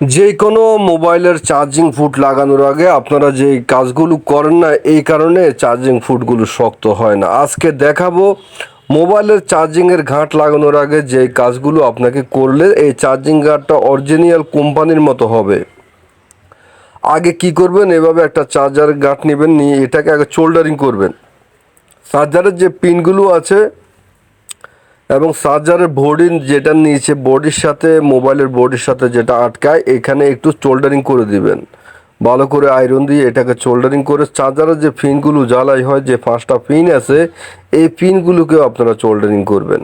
যে কোনো মোবাইলের চার্জিং ফুট লাগানোর আগে আপনারা যে কাজগুলো করেন না, এই কারণে চার্জিং ফুটগুলো শক্ত হয় না। আজকে দেখাবো মোবাইলের চার্জিংয়ের ঘাট লাগানোর আগে যে কাজগুলো আপনাকে করলে এই চার্জিং গার্ডটা অরিজিনাল কোম্পানির মতো হবে। আগে কি করবেন? এভাবে একটা চার্জার গাঁট নেবেন, নিয়ে এটাকে আগে সোল্ডারিং করবেন। চার্জারের যে পিনগুলো আছে এবং চার্জারের বডির যেটা নিচে বডির সাথে মোবাইলের বডির সাথে যেটা আটকায়, এখানে একটু চোল্ডারিং করে দিবেন। ভালো করে আয়রন দিয়ে এটাকে সোল্ডারিং করে চার্জারের যে পিনগুলো জ্বালাই হয়, যে পাঁচটা পিন আছে, এই পিনগুলোকেও আপনারা চোল্ডারিং করবেন।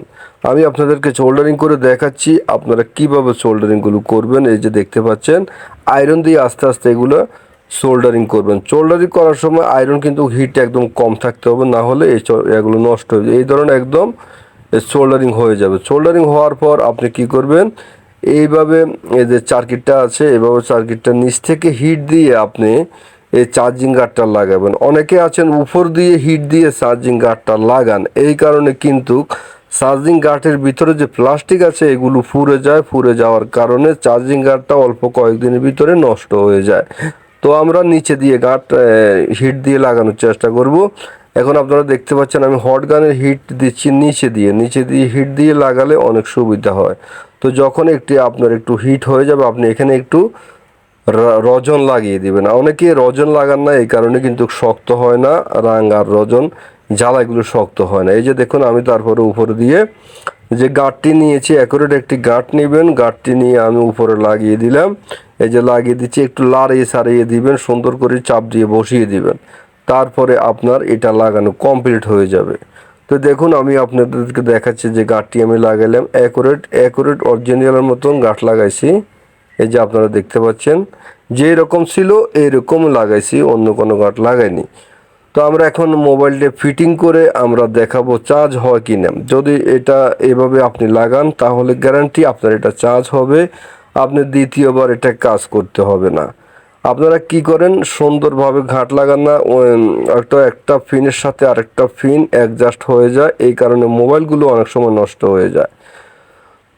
আমি আপনাদেরকে সোল্ডারিং করে দেখাচ্ছি আপনারা কীভাবে সোল্ডারিংগুলো করবেন, এই যে দেখতে পাচ্ছেন আয়রন দিয়ে আস্তে আস্তে এগুলো সোল্ডারিং করবেন। সোল্ডারিং করার সময় আয়রন কিন্তু হিট একদম কম থাকতে হবে, না হলে এই এগুলো নষ্ট হয়ে এই ধরনের একদম সোল্ডারিং হয়ে যাবে। সোল্ডারিং হওয়ার পর আপনি কি করবেন? এইভাবে এই যে সার্কিটটা আছে, এইভাবে সার্কিটটা নিচ থেকে হিট দিয়ে আপনি এই চার্জিং গার্ডটা লাগাবেন। অনেকে আছেন উপর দিয়ে হিট দিয়ে চার্জিং গার্ডটা লাগান। এই কারণে কিন্তু চার্জিং গার্ডের ভিতরে যে প্লাস্টিক আছে, এগুলো ফুরে যায়, ফুরে যাওয়ার কারণে চার্জিং গার্ডটা অল্প কয়েকদিনের ভিতরে নষ্ট হয়ে যায়। তো আমরা নিচে দিয়ে গার্ড হিট দিয়ে লাগানোর চেষ্টা করব। এখন আপনারা দেখতে পাচ্ছেন আমি হট গানের হিট দিচ্ছি নিচে দিয়ে। নিচে দিয়ে হিট দিয়ে লাগালে অনেক সুবিধা হয়। তো যখন একটি আপনার একটু হিট হয়ে যাবে, আপনি এখানে একটু রজন লাগিয়ে দিবেন। অনেকে রজন লাগান না, এই কারণে কিন্তু শক্ত হয় না রাং আর রজন জ্বালাগুলো শক্ত হয় না। এই যে দেখুন, আমি তারপরে উপরে দিয়ে যে গাঁটটি নিয়েছি, অ্যাকুরেট একটি গাঁট নেবেন। গাঁটটি নিয়ে আমি উপরে লাগিয়ে দিলাম। এই যে লাগিয়ে দিচ্ছি, একটু লাড়িয়ে সারিয়ে দিবেন, সুন্দর করে চাপ দিয়ে বসিয়ে দিবেন। তারপরে আপনার এটা লাগানো কমপ্লিট হয়ে যাবে। তো দেখুন, আমি আপনাদেরকে দেখাচ্ছি যে গাঁটটি আমি লাগালাম অ্যাকুরেট অ্যাকুরেট অরিজিনালের মতন গাঁট লাগাইছি। এই যে আপনারা দেখতে পাচ্ছেন যে রকম ছিল এইরকম লাগাইছি, অন্য কোনো গাঁট লাগাইনি। তো আমরা এখন মোবাইলটা ফিটিং করে আমরা দেখাবো চার্জ হয় কি না। যদি এটা এভাবে আপনি লাগান, তাহলে গ্যারান্টি আপনার এটা চার্জ হবে। আপনি দ্বিতীয়বার এটা কাজ করতে হবে না। আপনারা কি করেন? সুন্দরভাবে ঘাট লাগান না। একটা একটা ফিনের সাথে আরেকটা ফিন অ্যাডজাস্ট হয়ে যায়। এই কারণে মোবাইলগুলো অনেক সময় নষ্ট হয়ে যায়।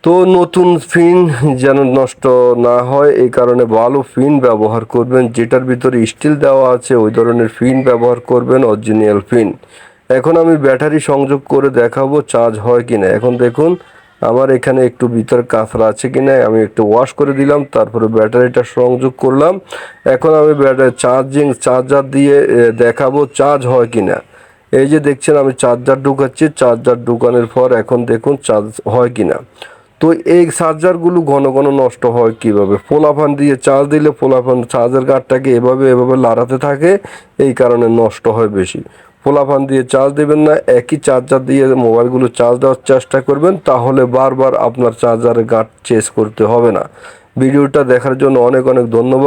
তো নতুন ফিন যেন নষ্ট না হয়, এই কারণে ভালো ফিন ব্যবহার করবেন। যেটার ভিতরে স্টিল দেওয়া আছে, ওই ধরনের ফিন ব্যবহার করবেন অরিজিনাল ফিন। এখন আমি ব্যাটারি সংযোগ করে দেখাবো চার্জ হয় কিনা। এখন দেখুন আমার এখানে একটু ভিতর কাঁচরা আছে কি না, আমি একটু ওয়াশ করে দিলাম, তারপরে ব্যাটারিটা সংযোগ করলাম। এখন আমি ব্যাটারি চার্জিং চার্জার দিয়ে দেখাবো চার্জ হয় কি না। এই যে দেখছেন আমি চার্জার ঢুকাচ্ছি চার্জার ঢুকানোর পর এখন দেখুন চার্জ হয় কি না। তো এই চার্জারগুলো ঘন ঘন নষ্ট হয় কীভাবে? পোলাফান দিয়ে চার্জ দিলে পোলাফান চার্জার গার্ডটাকে এভাবে এভাবে লাড়াতে থাকে, এই কারণে নষ্ট হয় বেশি। পোলাফান দিয়ে চার্জ দেবেন না, একই চার্জার দিয়ে মোবাইলগুলো চার্জ দেওয়ার চেষ্টা করবেন, তাহলে বারবার আপনার চার্জারের গার্ড চেঞ্জ করতে হবে না। ভিডিওটা দেখার জন্য অনেক অনেক ধন্যবাদ।